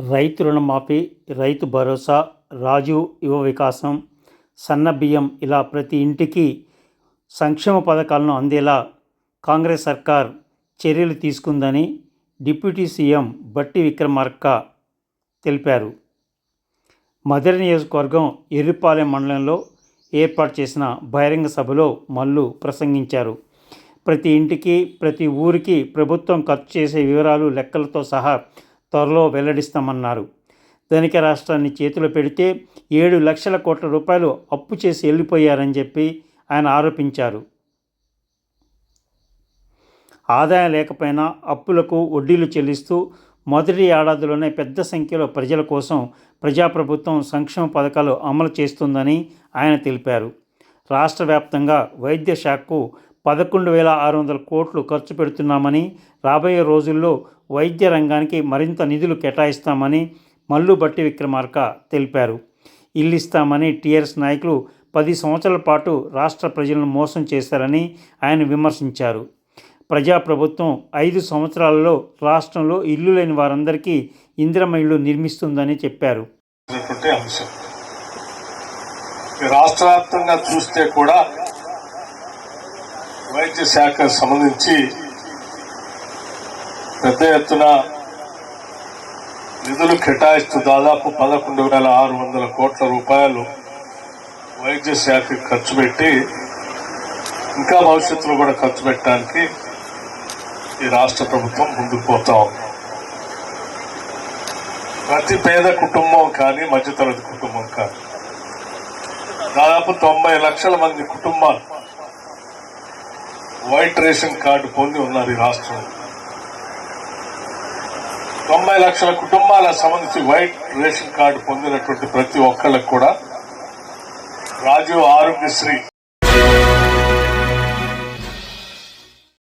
రైతు రుణమాఫీ రైతు భరోసా రాజు యువ వికాసం సన్న బియ్యం ఇలా ప్రతి ఇంటికి సంక్షేమ పథకాలను అందేలా కాంగ్రెస్ సర్కార్ చర్యలు తీసుకుందని డిప్యూటీ సీఎం బట్టి విక్రమార్క తెలిపారు. మధుర నియోజకవర్గం ఎర్రిపాలెం మండలంలో ఏర్పాటు చేసిన బహిరంగ సభలో మల్లు ప్రసంగించారు. ప్రతి ఇంటికి ప్రతి ఊరికి ప్రభుత్వం ఖర్చు చేసే వివరాలు లెక్కలతో సహా త్వరలో వెల్లడిస్తామన్నారు. ధనిక రాష్ట్రాన్ని చేతిలో పెడితే ఏడు లక్షల కోట్ల రూపాయలు అప్పు చేసి వెళ్ళిపోయారని చెప్పి ఆయన ఆరోపించారు. ఆదాయం లేకపోయినా అప్పులకు వడ్డీలు చెల్లిస్తూ మొదటి ఏడాదిలోనే పెద్ద సంఖ్యలో ప్రజల కోసం ప్రజాప్రభుత్వం సంక్షేమ పథకాలు అమలు చేస్తుందని ఆయన తెలిపారు. రాష్ట్ర వ్యాప్తంగా వైద్య శాఖకు పదకొండు వేల ఆరు వందల కోట్లు ఖర్చు పెడుతున్నామని రాబోయే రోజుల్లో వైద్య రంగానికి మరింత నిధులు కేటాయిస్తామని మల్లు బట్టి విక్రమార్క తెలిపారు. ఇల్లు ఇస్తామని టీఆర్ఎస్ నాయకులు పది సంవత్సరాల పాటు రాష్ట్ర ప్రజలను మోసం చేశారని ఆయన విమర్శించారు. ప్రజాప్రభుత్వం ఐదు సంవత్సరాలలో రాష్ట్రంలో ఇల్లు లేని వారందరికీ ఇందిరమ్మ ఇల్లు నిర్మిస్తుందని చెప్పారు. అనేటువంటి రాష్ట్ర వ్యాప్తంగా చూస్తే కూడా వైద్య శాఖకు సంబంధించి పెద్ద ఎత్తున నిధులు కేటాయిస్తూ దాదాపు పదకొండు వేల ఆరు వందల కోట్ల రూపాయలు వైద్య శాఖకి ఖర్చు పెట్టి ఇంకా భవిష్యత్తులో కూడా ఖర్చు పెట్టడానికి ఈ రాష్ట్ర ప్రభుత్వం ముందుకు పోతా ఉంది. ప్రతి పేద కుటుంబం కానీ మధ్యతరగతి కుటుంబం కానీ దాదాపు తొంభై లక్షల మంది కుటుంబాలు వైట్ రేషన్ కార్డు పొంది ఉన్నారు ఈ రాష్ట్రంలో. తొంభై లక్షల కుటుంబాలకు సంబంధించి వైట్ రేషన్ కార్డు పొందినటువంటి ప్రతి ఒక్కళ్ళకు కూడా రాజీవ్ ఆరోగ్యశ్రీ